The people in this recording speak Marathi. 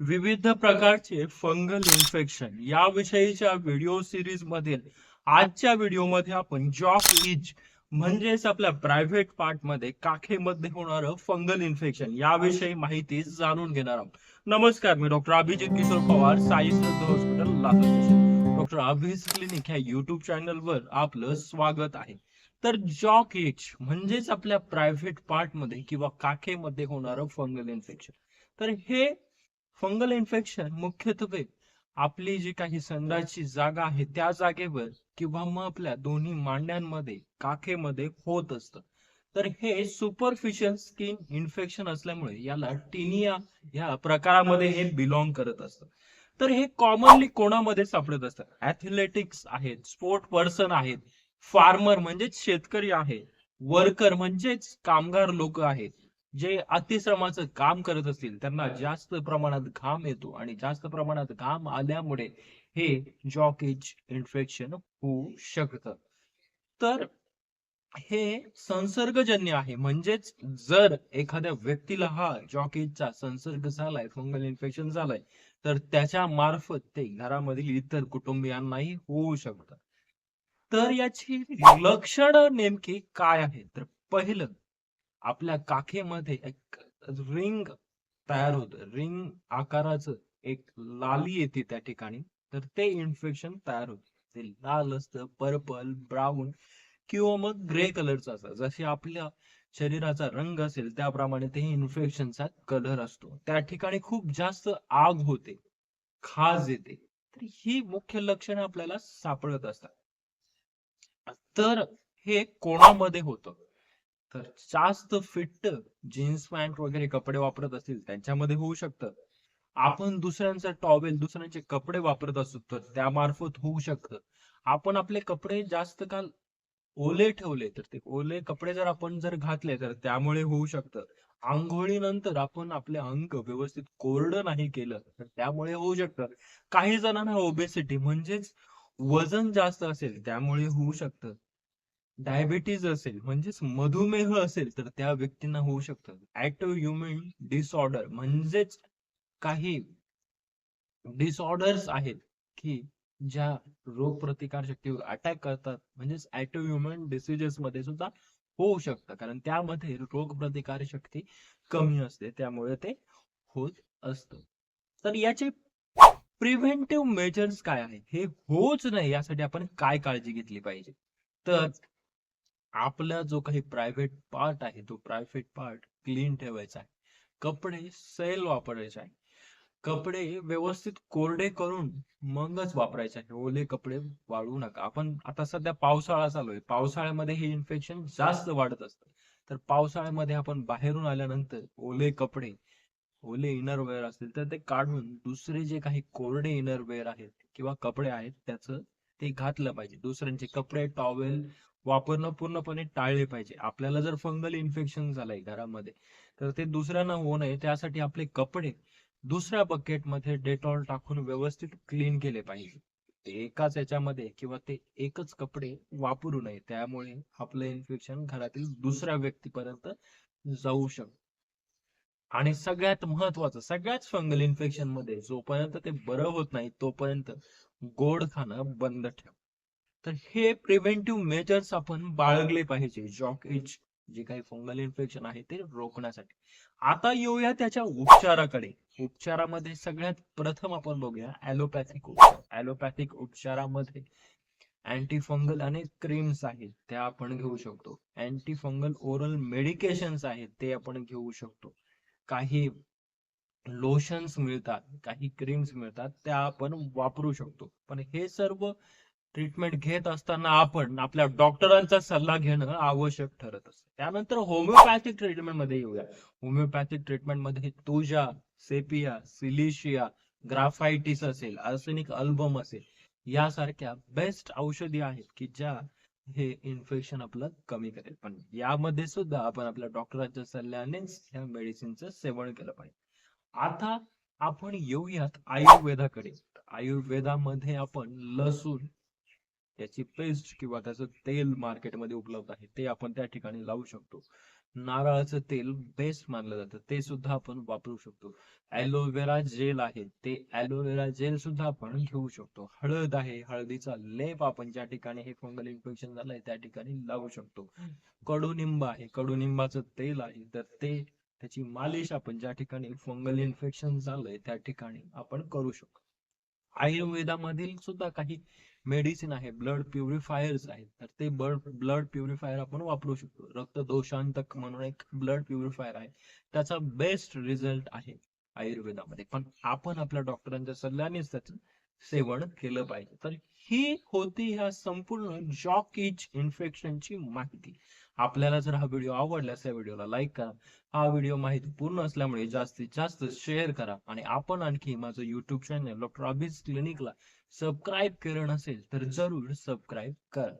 विविध प्रकारचे फंगल इन्फेक्शन याविषयीच्या व्हिडिओ सिरीज मधील आजच्या व्हिडिओमध्ये आपण जॉक इज म्हणजेच आपल्या प्रायव्हेट पार्टमध्ये काखेमध्ये होणारं फंगल इन्फेक्शन याविषयी माहिती जाणून घेणार आहोत. नमस्कार मी doctor Abhijit Kishor Pawar Sai Siddh hospital Latur doctor Abhij clinic ह्या युट्यूब चॅनलवर आपलं स्वागत आहे. तर जॉक इच म्हणजेच आपल्या प्रायव्हेट पार्टमध्ये किंवा काखेमध्ये होणारं फंगल इन्फेक्शन. तर हे फंगल इन्फेक्शन मुख्यत्वे आपली जी काही संडाची जागा आहे त्या जागेवर किंवा मग आपल्या दोन्ही मांड्यांमध्ये काखेमध्ये होत असतं. तर हे सुपरफिशियल स्किन इन्फेक्शन असल्यामुळे याला टिनिया ह्या प्रकारामध्ये हे बिलॉंग करत असतं. तर हे कॉमनली कोणामध्ये सापडत असतं? ऍथलेटिक्स आहेत स्पोर्ट पर्सन आहेत फार्मर म्हणजेच शेतकरी आहे वर्कर म्हणजेच कामगार लोक आहेत. जे अतिश्रमाचं काम करत असतील त्यांना जास्त प्रमाणात घाम येतो आणि जास्त प्रमाणात घाम आल्यामुळे हे जॉकेज इन्फेक्शन होऊ शकतं. तर हे संसर्गजन्य आहे. म्हणजेच जर एखाद्या व्यक्तीला हा जॉकेजचा संसर्ग झालाय फंगल इन्फेक्शन झालाय तर त्याच्या मार्फत ते घरामधील इतर कुटुंबियांनाही होऊ शकतं. तर याची लक्षणं नेमकी काय आहेत? तर पहिलं आपल्या काखेमध्ये एक रिंग तयार होत. रिंग आकाराचं एक लाली येते त्या ठिकाणी. तर ते इन्फेक्शन तयार होते. ते लाल असतं पर्पल ब्राऊन किंवा मग ग्रे कलरचं असतं. जसे आपल्या शरीराचा रंग असेल त्याप्रमाणे ते इन्फेक्शनचा कलर असतो. त्या ठिकाणी खूप जास्त आग होते. खाज येते. तर ही मुख्य लक्षणं आपल्याला सापडत असतात. तर हे कोणामध्ये होतं? तर जास्त फिट जीन्स पॅन्ट वगैरे कपडे वापरत असतील त्यांच्यामध्ये होऊ शकतं. आपण दुसऱ्यांचा टॉवेल दुसऱ्यांचे कपडे वापरत असतो तर त्यामार्फत होऊ शकतं. आपण आपले कपडे जास्त काल ओले ठेवले तर ते ओले कपडे जर आपण जर घातले तर त्यामुळे होऊ शकतं. आंघोळीनंतर आपण आपले अंग व्यवस्थित कोरडं नाही केलं तर त्यामुळे होऊ शकतं. काही जणांना ओबेसिटी म्हणजेच वजन जास्त असेल त्यामुळे होऊ शकतं. डायबिटीज असेल म्हणजेच मधुमेह असेल तर त्या व्यक्तींना होऊ शकतं. ऍक्टिव्ह ह्युमन डिसऑर्डर म्हणजेच काही डिसऑर्डर्स आहेत की ज्या रोग प्रतिकार शक्तीवर अटॅक करतात. म्हणजेच ऍक्टिव्ह ह्युमन डिसिजेस मध्ये सुद्धा होऊ शकतं. कारण त्यामध्ये रोग प्रतिकार शक्ती कमी असते. त्यामुळे ते होत असत. तर याचे प्रिव्हेंटिव्ह मेजर्स काय आहेत? हे होच नाही. यासाठी आपण काय काळजी घेतली पाहिजे? तर आपला जो काही प्रायव्हेट पार्ट आहे तो प्रायव्हेट पार्ट क्लीन ठेवायचा आहे. कपडे सैल वापरायचे आहे. कपडे व्यवस्थित कोरडे करून मगच वापरायचे आहे. ओले कपडे वाळू नका. आपण आता सध्या पावसाळा चालू आहे. पावसाळ्यामध्ये हे इन्फेक्शन जास्त वाढत असतं. तर पावसाळ्यामध्ये आपण बाहेरून आल्यानंतर ओले कपडे ओले इनरवेअर असतील तर ते काढून दुसरे जे काही कोरडे इनरवेअर आहेत किंवा कपडे आहेत त्याचं ते घातलं पाहिजे. दुसऱ्यांचे कपडे टॉवेल वापरणं पूर्णपणे टाळले पाहिजे. आपल्याला जर फंगल इन्फेक्शन झालंय घरामध्ये तर ते दुसऱ्यांना होऊ नये. त्यासाठी आपले कपडे दुसऱ्या बकेटमध्ये डेटॉल टाकून व्यवस्थित क्लीन केले पाहिजे. ते एकाच याच्यामध्ये किंवा ते एकच कपडे वापरू नये. त्यामुळे आपलं इन्फेक्शन घरातील दुसऱ्या व्यक्तीपर्यंत जाऊ शकतं. आणि सगळ्यात महत्वाचं सगळ्याच फंगल इन्फेक्शनमध्ये जोपर्यंत ते बरं होत नाही तोपर्यंत गोड खाणं बंद ठेव. तर हे प्रिव्हेंटिव्ह मेजर्स आपण बाळगले पाहिजे. जॉक जे काही फंगल इन्फेक्शन आहे ते रोखण्यासाठी. आता येऊया त्याच्या उपचाराकडे. उपचारामध्ये सगळ्यात प्रथम आपण बघूया ॲलोपॅथिक उपचार. ॲलोपॅथिक उपचारामध्ये अँटी फंगल अनेक क्रीम्स आहेत त्या आपण घेऊ शकतो. अँटी फंगल ओरल मेडिकेशन्स आहेत ते आपण घेऊ शकतो. काही लोशन्स मिळतात काही क्रीम्स मिळतात त्या आपण वापरू शकतो. पण हे सर्व ट्रीटमेंट घेत असताना आपण आपल्या डॉक्टरांचा सल्ला घेणं आवश्यक ठरत असतं. त्यानंतर होमिओपॅथिक ट्रीटमेंटमध्ये येऊया. होमिओपॅथिक ट्रीटमेंटमध्ये तुजा सेपिया सिलिशिया ग्राफायटिस असेल आर्सेनिक अल्बम असेल यासारख्या बेस्ट औषधी आहेत की ज्या हे इन्फेक्शन आपलं कमी करेल. पण यामध्ये सुद्धा आपण आपल्या डॉक्टरांच्या सल्ल्याने या मेडिसिनचं सेवन केलं पाहिजे. आता आपण येऊयात आयुर्वेदाकडे. आयुर्वेदामध्ये आपण लसूण त्याची पेस्ट किंवा त्याचं तेल मार्केटमध्ये उपलब्ध आहे ते आपण त्या ठिकाणी लावू शकतो. नारळाचं तेल बेस्ट मानलं जातं. ते सुद्धा आपण वापरू शकतो. ॲलोवेरा जेल आहे. ते ॲलोवेरा जेल सुद्धा आपण घेऊ शकतो. हळद आहे. हळदीचा लेप आपण ज्या ठिकाणी हे फंगल इन्फेक्शन झालंय त्या ठिकाणी लावू शकतो. कडुनिंब आहे. कडुनिंबाचं तेल आहे. तर ते त्याची मालिश आपण ज्या ठिकाणी फंगल इन्फेक्शन झालंय त्या ठिकाणी आपण करू शकतो. आयुर्वेदामधील सुद्धा काही मेडिसिन आहे ब्लड प्युरिफायर्स आहेत. तर ते ब्लड ब्लड प्युरिफायर आपण वापरू शकतो. रक्त दोषांतक म्हणून एक ब्लड प्युरिफायर आहे. त्याचा बेस्ट रिझल्ट आहे आयुर्वेदामध्ये. पण आपण आपल्या डॉक्टरांच्या सल्ल्यानेच त्याचं सेवन केलं पाहिजे. तर ही होती ह्या संपूर्ण जॉकीज इन्फेक्शनची माहिती. आपल्याला जर हा व्हिडिओ आवडल्यास या व्हिडिओला लाईक करा. हा व्हिडिओ माहिती पूर्ण असल्यामुळे जास्तीत जास्त शेअर करा आणि आपण आणखी माझं युट्यूब चॅनल डॉक्टर अभिज क्लिनिकला सबस्क्राईब केलं नसेल तर जरूर सबस्क्राईब करा.